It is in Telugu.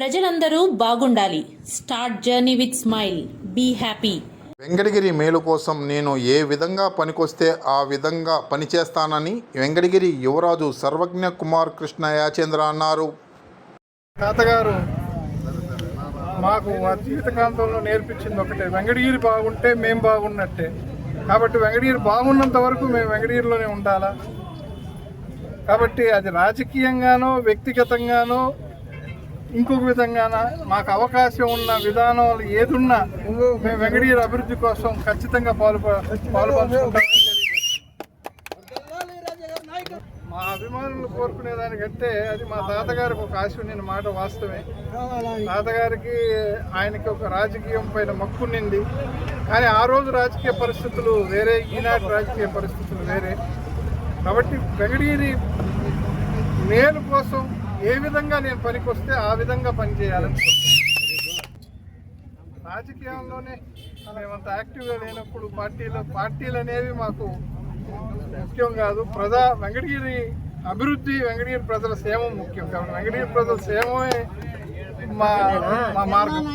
ప్రజలందరూ బాగుండాలి. Start journey with smile. Be happy. Venkatagiri మేలు కోసం నేను ఏ విధంగా పనికొస్తే ఆ విధంగా పనిచేస్తానని వెంకటగిరి యువరాజు సర్వజ్ఞ కుమార్ కృష్ణ యాచేంద్ర అన్నారు. తాతగారు మాకు ఆ జీవితకాంతంలో నేర్పించింది ఒకటే. వెంకటగిరి బాగుంటే మేము బాగున్నట్టే. కాబట్టి వెంకటగిరి బాగున్నంత వరకు మేము వెంకటగిరిలోనే ఉండాలా? కాబట్టి అది రాజకీయంగానో వ్యక్తిగతంగానో ఇంకొక విధంగాన మాకు అవకాశం ఉన్న విధానాలు ఏదున్నా మేము వెంకటగిరి అభివృద్ధి కోసం ఖచ్చితంగా పాలు పాల్పంచుకుంటామని మా అభిమానులు కోరుకునే దానికంటే అది మా తాతగారికి ఒక ఆశ ఉండిన మాట వాస్తవమే. తాతగారికి ఆయనకి ఒక రాజకీయం పైన మక్కు కానీ ఆ రోజు రాజకీయ పరిస్థితులు వేరే ఈనాటి రాజకీయ పరిస్థితులు వేరే. కాబట్టి వెంకటగిరి మేలు కోసం ఏ విధంగా నేను పనికొస్తే ఆ విధంగా పనిచేయాలని కోరుకుంటున్నాను. రాజకీయాల్లోనే మేమంత యాక్టివ్గా లేనప్పుడు పార్టీలో పార్టీలు అనేవి మాకు ముఖ్యం కాదు. ప్రజా వెంకటగిరి అభివృద్ధి వెంకటగిరి ప్రజల సేవ ముఖ్యం. కాబట్టి వెంకటగిరి ప్రజల సేవమే మా మా మార్గం.